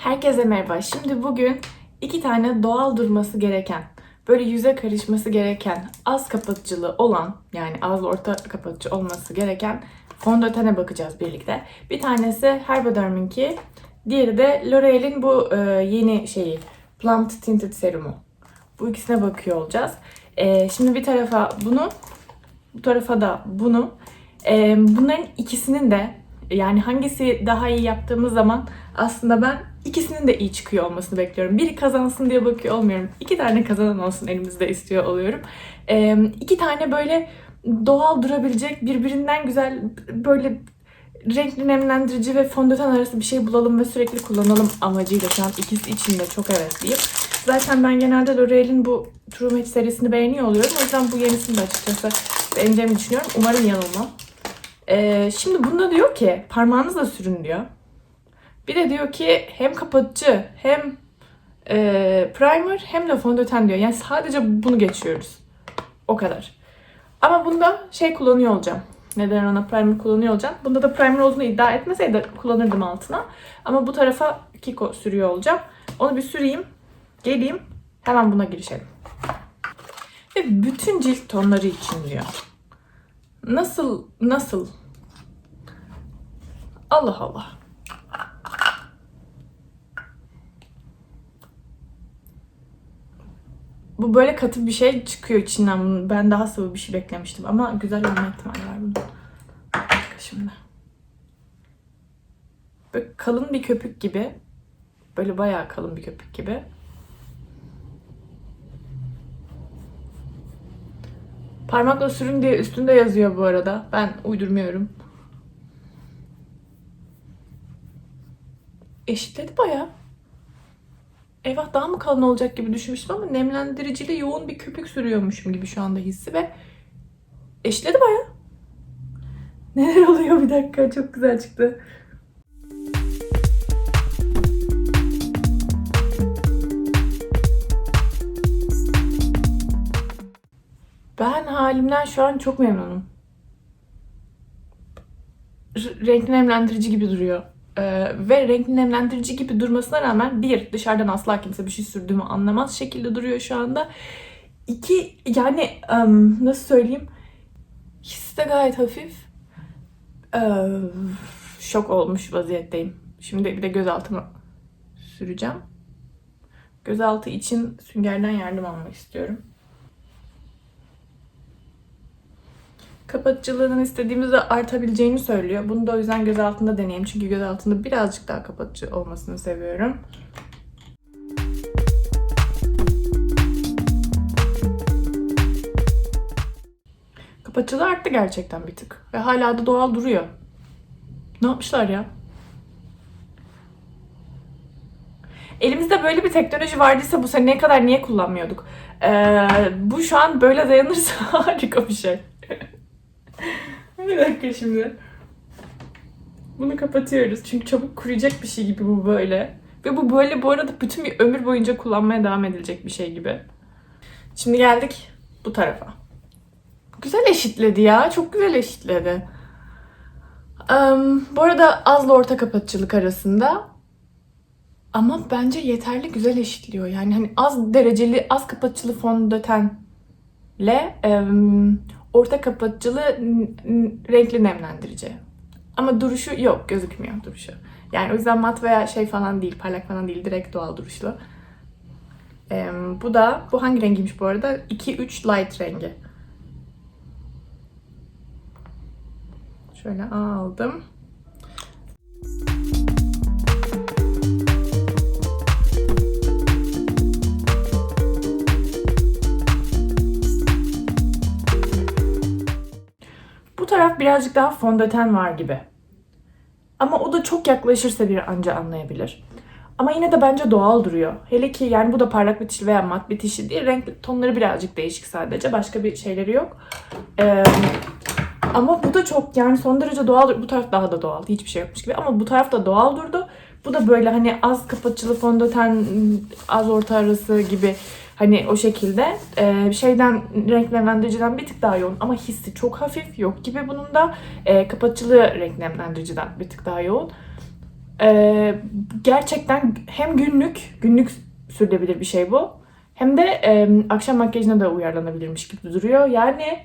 Herkese merhaba. Şimdi bugün iki tane doğal durması gereken, böyle yüze karışması gereken, az kapatıcılı olan, yani az orta kapatıcı olması gereken fondötene bakacağız birlikte. Bir tanesi Herbaderm'inki, diğeri de L'Oreal'in bu e, yeni şeyi, Plump Tinted Serumu. Bu ikisine bakıyor olacağız. E, şimdi bir tarafa bunu, bu tarafa da bunu. E, bunların ikisinin de yani hangisi daha iyi yaptığımız zaman aslında ben ikisinin de iyi çıkıyor olmasını bekliyorum. Biri kazansın diye bakıyor olmuyorum. İki tane kazanan olsun elimizde istiyor oluyorum. Ee, iki tane böyle doğal durabilecek, birbirinden güzel böyle renkli nemlendirici ve fondöten arası bir şey bulalım ve sürekli kullanalım amacıyla şu an ikisi için de çok hevesliyim. Zaten ben genelde L'Oreal'in bu True Match serisini beğeniyor oluyorum. O yüzden bu yenisini de açıkçası beğeneceğimi düşünüyorum. Umarım yanılmam. Ee, şimdi bunda diyor ki parmağınızla sürün diyor. Bir de diyor ki hem kapatıcı hem e, primer hem de fondöten diyor. Yani sadece bunu geçiyoruz. O kadar. Ama bunda şey kullanıyor olacağım. Neden ona primer kullanıyor olacağım. Bunda da primer olduğunu iddia etmeseydi kullanırdım altına. Ama bu tarafa Kiko sürüyor olacağım. Onu bir süreyim. Geleyim. Hemen buna girişelim. Ve bütün cilt tonları için diyor. Nasıl, nasıl? Allah Allah. Bu böyle katı bir şey çıkıyor içinden. Ben daha sıvı bir şey beklemiştim ama güzel olma ihtimali var bunun. Dakika Şimdi. Böyle kalın bir köpük gibi. Böyle bayağı kalın bir köpük gibi. Parmakla sürün diye üstünde yazıyor bu arada. Ben uydurmuyorum. Eşitledi bayağı. Eyvah daha mı kalın olacak gibi düşünmüştüm ama nemlendiriciyle yoğun bir köpük sürüyormuşum gibi şu anda hissi ve eşitledi bayağı. Neler oluyor bir dakika çok güzel çıktı. Ben halimden şu an çok memnunum. R- renkli nemlendirici gibi duruyor. Ee, ve renkli nemlendirici gibi durmasına rağmen bir dışarıdan asla kimse bir şey sürdüğümü anlamaz şekilde duruyor şu anda. İki yani em, nasıl söyleyeyim hissi de gayet hafif. Ee, şok olmuş vaziyetteyim. Şimdi bir de gözaltıma süreceğim. Gözaltı için süngerden yardım almak istiyorum. Kapatıcılığının istediğimizde artabileceğini söylüyor. Bunu da o yüzden göz altında deneyeyim. Çünkü göz altında birazcık daha kapatıcı olmasını seviyorum. Kapatıcılığı arttı gerçekten bir tık. Ve hala da doğal duruyor. Ne yapmışlar ya? Elimizde böyle bir teknoloji vardıysa bu seneye kadar niye kullanmıyorduk? Ee, bu şu an böyle dayanırsa harika bir şey. bir dakika şimdi. Bunu kapatıyoruz. Çünkü çabuk kuruyacak bir şey gibi bu böyle. Ve bu böyle bu arada bütün bir ömür boyunca kullanmaya devam edilecek bir şey gibi. Şimdi geldik bu tarafa. Güzel eşitledi ya. Çok güzel eşitledi. Em, bu arada azla orta kapatıcılık arasında. Ama bence yeterli güzel eşitliyor. Yani hani az dereceli, az kapatıcılı fondötenle em, orta kapatıcılı renkli nemlendirici. Ama duruşu yok, gözükmüyor duruşu. Yani o yüzden mat veya şey falan değil, parlak falan değil, direkt doğal duruşlu. Em, bu da, bu hangi rengiymiş bu arada? 2-3 light rengi. Şöyle aldım. Birazcık daha fondöten var gibi. Ama o da çok yaklaşırsa bir anca anlayabilir. Ama yine de bence doğal duruyor. Hele ki yani bu da parlak bitişli veya mat bitişli değil. Renk tonları birazcık değişik sadece. Başka bir şeyleri yok. Ee, ama bu da çok yani son derece doğal. Bu taraf daha da doğal. Hiçbir şey yokmuş gibi. Ama bu taraf da doğal durdu. Bu da böyle hani az kapatıcılı fondöten, az orta arası gibi hani o şekilde Ee, şeyden renk nemlendiriciden bir tık daha yoğun ama hissi çok hafif yok gibi bunun da Ee, kapatıcılı renk nemlendiriciden bir tık daha yoğun. Ee, gerçekten hem günlük, günlük sürülebilir bir şey bu. Hem de e, akşam makyajına da uyarlanabilirmiş gibi duruyor. Yani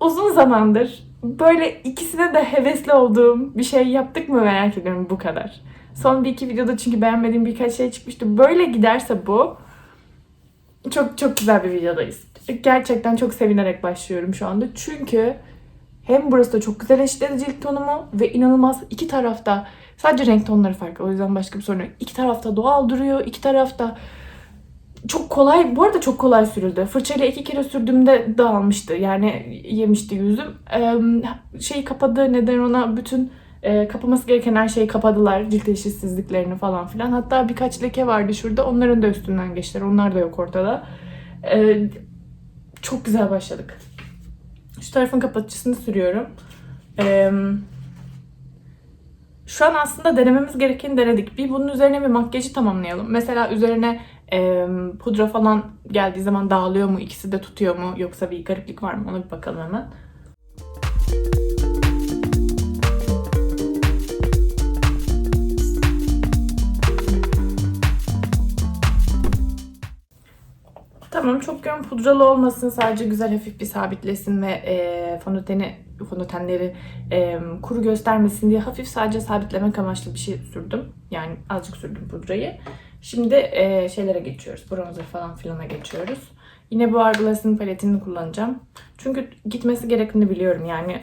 uzun zamandır böyle ikisine de hevesli olduğum bir şey yaptık mı merak ediyorum bu kadar. Son bir iki videoda çünkü beğenmediğim birkaç şey çıkmıştı. Böyle giderse bu çok çok güzel bir videodayız. Gerçekten çok sevinerek başlıyorum şu anda. Çünkü hem burası da çok güzel eşitledi cilt tonumu ve inanılmaz iki tarafta sadece renk tonları farklı. O yüzden başka bir sorun yok. İki tarafta doğal duruyor. iki tarafta çok kolay, bu arada çok kolay sürüldü. Fırçayla iki kere sürdüğümde dağılmıştı. Yani yemişti yüzüm. Ee, şeyi kapadı, neden ona bütün e, kapaması gereken her şeyi kapadılar. Cilt eşitsizliklerini falan filan. Hatta birkaç leke vardı şurada. Onların da üstünden geçtiler. Onlar da yok ortada. Ee, çok güzel başladık. Şu tarafın kapatıcısını sürüyorum. Ee, şu an aslında denememiz gerekeni denedik. Bir bunun üzerine bir makyajı tamamlayalım. Mesela üzerine e, pudra falan geldiği zaman dağılıyor mu? İkisi de tutuyor mu? Yoksa bir gariplik var mı? Ona bir bakalım hemen. Tamam çok yoğun pudralı olmasın sadece güzel hafif bir sabitlesin ve e, fondöteni fondötenleri e, kuru göstermesin diye hafif sadece sabitlemek amaçlı bir şey sürdüm. Yani azıcık sürdüm pudrayı. Şimdi e, şeylere geçiyoruz. Bronzer falan filana geçiyoruz. Yine bu Hourglass'ın paletini kullanacağım. Çünkü gitmesi gerektiğini biliyorum. Yani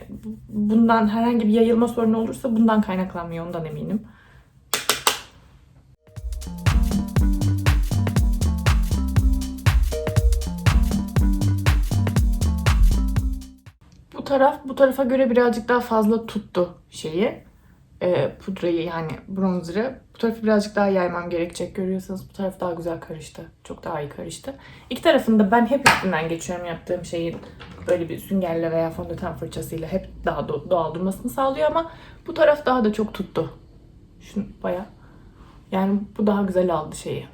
bundan herhangi bir yayılma sorunu olursa bundan kaynaklanmıyor ondan eminim. Taraf bu tarafa göre birazcık daha fazla tuttu şeyi. E, pudrayı yani bronzer'ı. Bu tarafı birazcık daha yaymam gerekecek. Görüyorsanız bu taraf daha güzel karıştı. Çok daha iyi karıştı. İki tarafında ben hep üstünden geçiyorum yaptığım şeyin. Böyle bir süngerle veya fondöten fırçasıyla hep daha do- doğal durmasını sağlıyor ama bu taraf daha da çok tuttu. Şunu baya. Yani bu daha güzel aldı şeyi.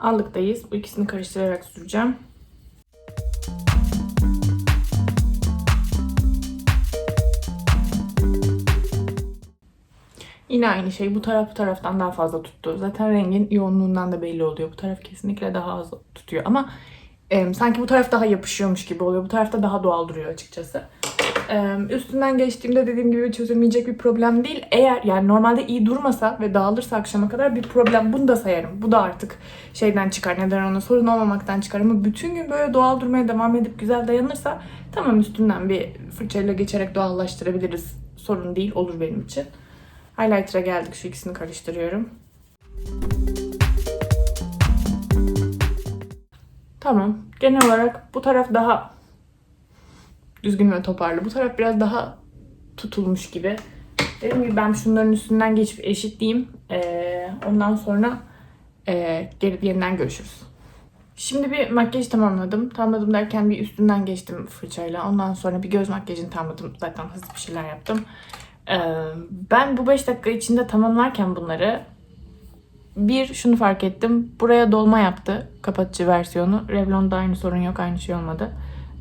Allıktayız. Bu ikisini karıştırarak süreceğim. Yine aynı şey. Bu taraf bu taraftan daha fazla tuttu. Zaten rengin yoğunluğundan da belli oluyor. Bu taraf kesinlikle daha az tutuyor. Ama e, sanki bu taraf daha yapışıyormuş gibi oluyor. Bu tarafta daha doğal duruyor açıkçası. E, üstünden geçtiğimde dediğim gibi çözülmeyecek bir problem değil. Eğer yani normalde iyi durmasa ve dağılırsa akşama kadar bir problem. Bunu da sayarım. Bu da artık şeyden çıkar. Neden ona sorun olmamaktan çıkar. Ama bütün gün böyle doğal durmaya devam edip güzel dayanırsa tamam üstünden bir fırçayla geçerek doğallaştırabiliriz. Sorun değil. Olur benim için. Highlighter'a geldik. Şu ikisini karıştırıyorum. Tamam. Genel olarak bu taraf daha düzgün ve toparlı. Bu taraf biraz daha tutulmuş gibi. Dediğim gibi ben şunların üstünden geçip eşitleyeyim. Ee, ondan sonra e, geri yeniden görüşürüz. Şimdi bir makyaj tamamladım. Tamamladım derken bir üstünden geçtim fırçayla. Ondan sonra bir göz makyajını tamamladım. Zaten hızlı bir şeyler yaptım. Ee, ben bu 5 dakika içinde tamamlarken bunları bir şunu fark ettim. Buraya dolma yaptı kapatıcı versiyonu. Revlon'da aynı sorun yok. Aynı şey olmadı.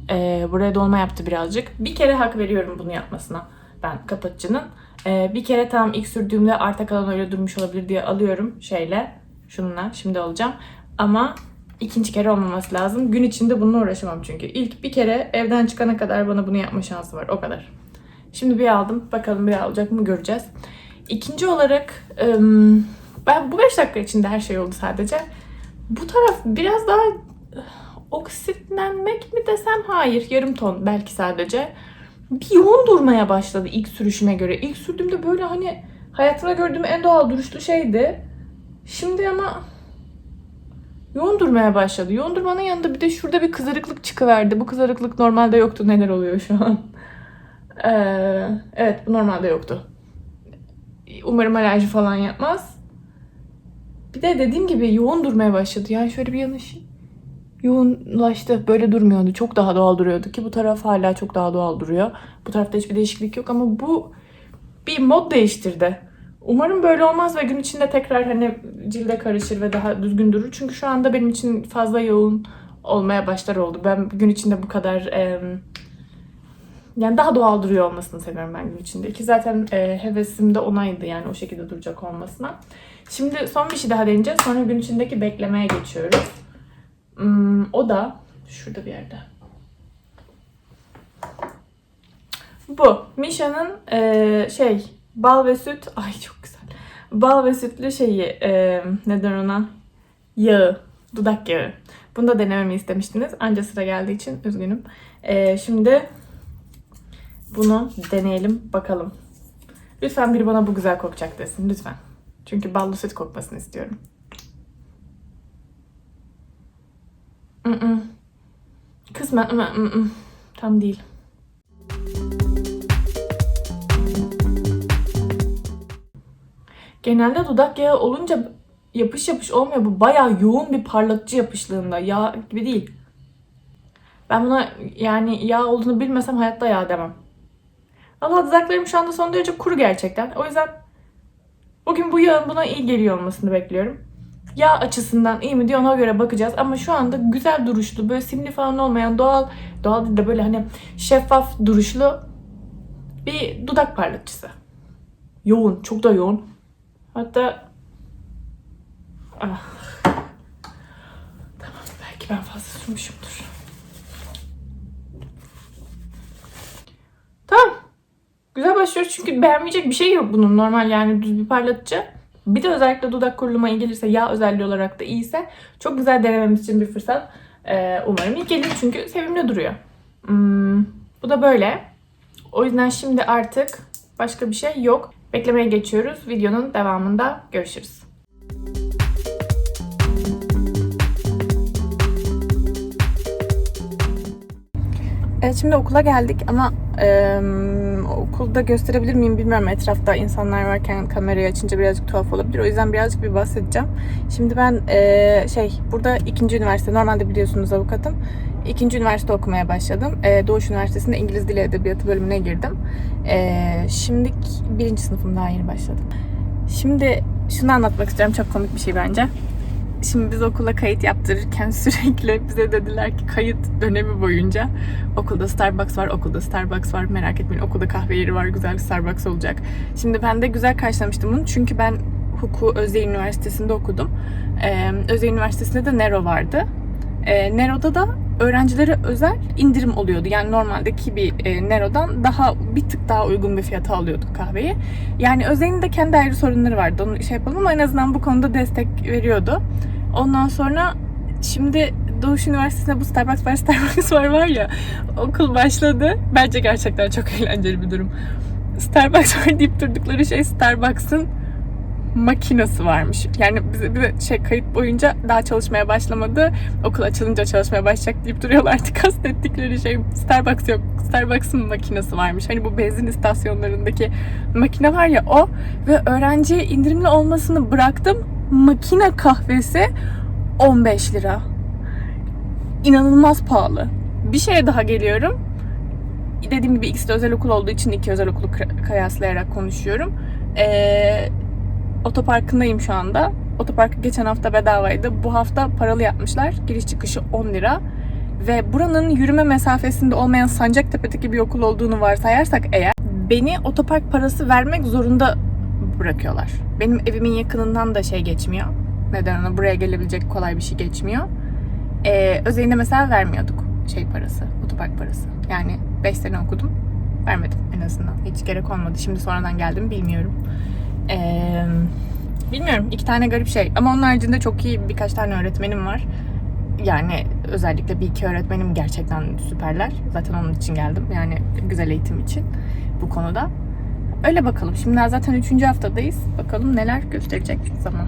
Ee, buraya dolma yaptı birazcık. Bir kere hak veriyorum bunu yapmasına ben kapatıcının. Ee, bir kere tam ilk sürdüğümde arta kalan öyle durmuş olabilir diye alıyorum şeyle. Şununla şimdi alacağım. Ama ikinci kere olmaması lazım. Gün içinde bununla uğraşamam çünkü. İlk bir kere evden çıkana kadar bana bunu yapma şansı var. O kadar. Şimdi bir aldım. Bakalım bir alacak mı göreceğiz. İkinci olarak ben bu 5 dakika içinde her şey oldu sadece. Bu taraf biraz daha oksitlenmek mi desem hayır yarım ton belki sadece. Bir yoğun durmaya başladı ilk sürüşüme göre. İlk sürdüğümde böyle hani hayatımda gördüğüm en doğal duruşlu şeydi. Şimdi ama yoğun durmaya başladı. Yoğun durmanın yanında bir de şurada bir kızarıklık çıkıverdi. Bu kızarıklık normalde yoktu. Neler oluyor şu an? Ee, evet bu normalde yoktu. Umarım alerji falan yapmaz. Bir de dediğim gibi yoğun durmaya başladı. Yani şöyle bir yanış yoğunlaştı. Böyle durmuyordu. Çok daha doğal duruyordu ki bu taraf hala çok daha doğal duruyor. Bu tarafta hiçbir değişiklik yok ama bu bir mod değiştirdi. Umarım böyle olmaz ve gün içinde tekrar hani cilde karışır ve daha düzgün durur. Çünkü şu anda benim için fazla yoğun olmaya başlar oldu. Ben gün içinde bu kadar em, Yani daha doğal duruyor olmasını seviyorum ben gün içinde. Ki zaten e, hevesim de onaydı yani o şekilde duracak olmasına. Şimdi son bir şey daha deneyeceğiz. Sonra gün içindeki beklemeye geçiyoruz. Hmm, o da şurada bir yerde. Bu. Misha'nın e, şey bal ve süt. Ay çok güzel. Bal ve sütlü şeyi e, neden ona? Yağı. Dudak yağı. Bunu da denememi istemiştiniz. Anca sıra geldiği için üzgünüm. E, şimdi bunu deneyelim bakalım. Lütfen biri bana bu güzel kokacak desin. Lütfen. Çünkü ballı süt kokmasını istiyorum. Mm-mm. Kısmen mm-mm. tam değil. Genelde dudak yağı olunca yapış yapış olmuyor. Bu bayağı yoğun bir parlatıcı yapışlığında. Yağ gibi değil. Ben buna yani yağ olduğunu bilmesem hayatta yağ demem. Allah dudaklarım şu anda son derece kuru gerçekten. O yüzden bugün bu yağın buna iyi geliyor olmasını bekliyorum. Yağ açısından iyi mi diye ona göre bakacağız. Ama şu anda güzel duruşlu, böyle simli falan olmayan doğal, doğal değil de böyle hani şeffaf duruşlu bir dudak parlatıcısı. Yoğun, çok da yoğun. Hatta ah. Tamam, belki ben fazla sürmüşümdür. Tamam. Başlıyoruz çünkü beğenmeyecek bir şey yok bunun normal yani düz bir parlatıcı. Bir de özellikle dudak kuruluma iyi gelirse yağ özelliği olarak da iyiyse çok güzel denememiz için bir fırsat. Ee, umarım iyi gelir çünkü sevimli duruyor. Hmm, bu da böyle. O yüzden şimdi artık başka bir şey yok. Beklemeye geçiyoruz. Videonun devamında görüşürüz. Evet şimdi okula geldik ama e, okulda gösterebilir miyim bilmiyorum. Etrafta insanlar varken kamerayı açınca birazcık tuhaf olabilir. O yüzden birazcık bir bahsedeceğim. Şimdi ben e, şey burada ikinci üniversite normalde biliyorsunuz avukatım. İkinci üniversite okumaya başladım. E, Doğuş Üniversitesi'nde İngiliz Dili Edebiyatı bölümüne girdim. E, şimdi birinci sınıfım daha yeni başladım. Şimdi şunu anlatmak istiyorum. Çok komik bir şey bence. Şimdi biz okula kayıt yaptırırken sürekli bize dediler ki kayıt dönemi boyunca okulda Starbucks var, okulda Starbucks var. Merak etmeyin okulda kahve yeri var, güzel bir Starbucks olacak. Şimdi ben de güzel karşılamıştım bunu çünkü ben hukuku Özyeğin Üniversitesi'nde okudum. Ee, Özyeğin Üniversitesi'nde de Nero vardı. Ee, Nero'da da öğrencilere özel indirim oluyordu. Yani normaldeki bir e, Nero'dan daha bir tık daha uygun bir fiyata alıyorduk kahveyi. Yani Özyeğin'in de kendi ayrı sorunları vardı. Onu şey yapalım ama en azından bu konuda destek veriyordu. Ondan sonra şimdi Doğuş Üniversitesi'nde bu Starbucks var, Starbucks var var ya okul başladı. Bence gerçekten çok eğlenceli bir durum. Starbucks var deyip durdukları şey Starbucks'ın makinesi varmış. Yani bize, bize şey kayıt boyunca daha çalışmaya başlamadı. Okul açılınca çalışmaya başlayacak deyip duruyorlardı. Kastettikleri şey Starbucks yok. Starbucks'ın makinesi varmış. Hani bu benzin istasyonlarındaki makine var ya o ve öğrenciye indirimli olmasını bıraktım. Makine kahvesi 15 lira. İnanılmaz pahalı. Bir şeye daha geliyorum. Dediğim gibi ikisi de özel okul olduğu için iki özel okulu kıyaslayarak konuşuyorum. Eee otoparkındayım şu anda. Otoparkı geçen hafta bedavaydı. Bu hafta paralı yapmışlar. Giriş çıkışı 10 lira. Ve buranın yürüme mesafesinde olmayan Sancaktepe'deki bir okul olduğunu varsayarsak eğer beni otopark parası vermek zorunda bırakıyorlar. Benim evimin yakınından da şey geçmiyor. Neden ona buraya gelebilecek kolay bir şey geçmiyor. Ee, özelinde mesela vermiyorduk şey parası, otopark parası. Yani 5 sene okudum. Vermedim en azından. Hiç gerek olmadı. Şimdi sonradan geldim bilmiyorum. Ee, bilmiyorum iki tane garip şey ama onun haricinde çok iyi birkaç tane öğretmenim var. Yani özellikle bir iki öğretmenim gerçekten süperler. Zaten onun için geldim. Yani güzel eğitim için bu konuda. Öyle bakalım. Şimdi zaten üçüncü haftadayız. Bakalım neler gösterecek zaman.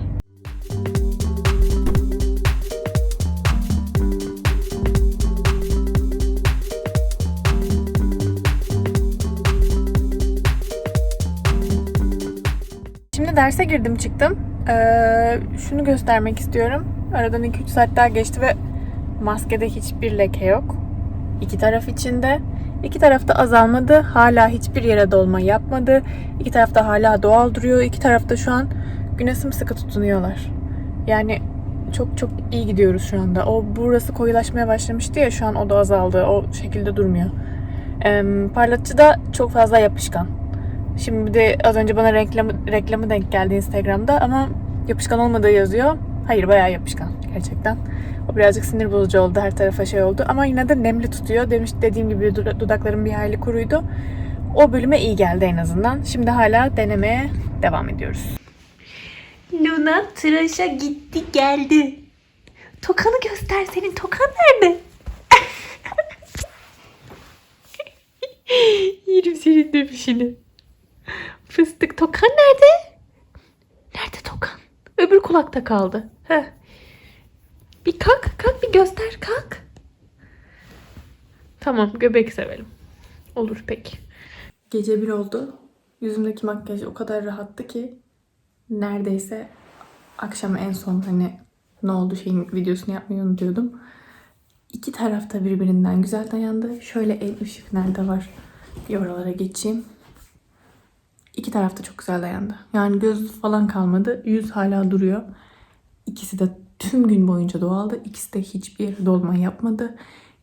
Derse girdim çıktım. Ee, şunu göstermek istiyorum. Aradan 2-3 saat daha geçti ve maskede hiçbir leke yok. İki taraf içinde. İki tarafta azalmadı. Hala hiçbir yere dolma yapmadı. İki tarafta hala doğal duruyor. İki tarafta şu an güne sımsıkı tutunuyorlar. Yani çok çok iyi gidiyoruz şu anda. O burası koyulaşmaya başlamıştı ya şu an o da azaldı. O şekilde durmuyor. Em, parlatıcı da çok fazla yapışkan. Şimdi de az önce bana reklamı, reklamı denk geldi Instagram'da ama yapışkan olmadığı yazıyor. Hayır bayağı yapışkan gerçekten. O birazcık sinir bozucu oldu her tarafa şey oldu ama yine de nemli tutuyor. Demiş dediğim gibi duda- dudaklarım bir hayli kuruydu. O bölüme iyi geldi en azından. Şimdi hala denemeye devam ediyoruz. Luna tıraşa gitti geldi. Tokanı göster senin tokan nerede? Yerim senin dövüşünü. Fıstık tokan nerede? Nerede tokan? Öbür kulakta kaldı. Heh. Bir kalk kalk bir göster kalk. Tamam göbek sevelim. Olur peki. Gece bir oldu. Yüzümdeki makyaj o kadar rahattı ki neredeyse akşam en son hani ne oldu şeyin videosunu yapmayı unutuyordum. İki tarafta birbirinden güzel dayandı. Şöyle el ışık nerede var? Bir oralara geçeyim. İki tarafta çok güzel dayandı. Yani göz falan kalmadı. Yüz hala duruyor. İkisi de tüm gün boyunca doğaldı. İkisi de hiçbir yere dolma yapmadı.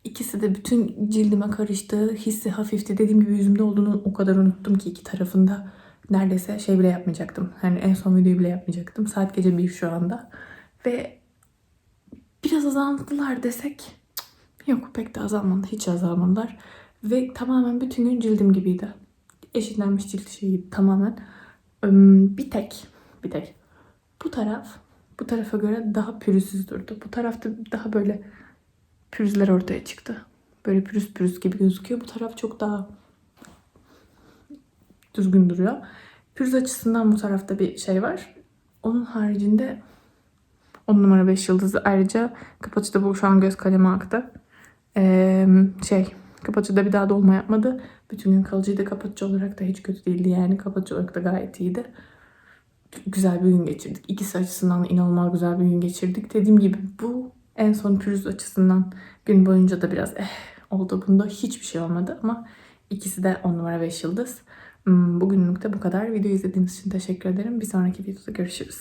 İkisi de bütün cildime karıştı. Hissi hafifti. Dediğim gibi yüzümde olduğunu o kadar unuttum ki iki tarafında. Neredeyse şey bile yapmayacaktım. Hani en son videoyu bile yapmayacaktım. Saat gece bir şu anda. Ve biraz azaldılar desek. Yok pek de azalmadı. Hiç azalmadılar. Ve tamamen bütün gün cildim gibiydi. Eşitlenmiş cilt şeyi tamamen. Bir tek, bir tek. Bu taraf bu tarafa göre daha pürüzsüz durdu. Bu tarafta daha böyle pürüzler ortaya çıktı. Böyle pürüz pürüz gibi gözüküyor. Bu taraf çok daha düzgün duruyor. Pürüz açısından bu tarafta bir şey var. Onun haricinde 10 numara 5 yıldızı. Ayrıca kapatıcıda bu şu an göz kalemi aktı. Ee, şey kapatıcıda bir daha dolma yapmadı. Bütün gün kalıcıydı. Kapatıcı olarak da hiç kötü değildi yani. Kapatıcı olarak da gayet iyiydi. Güzel bir gün geçirdik. İkisi açısından da inanılmaz güzel bir gün geçirdik. Dediğim gibi bu en son pürüz açısından gün boyunca da biraz eh oldu. Bunda hiçbir şey olmadı ama ikisi de 10 numara 5 yıldız. Hmm, Bugünlük de bu kadar. Video izlediğiniz için teşekkür ederim. Bir sonraki videoda görüşürüz.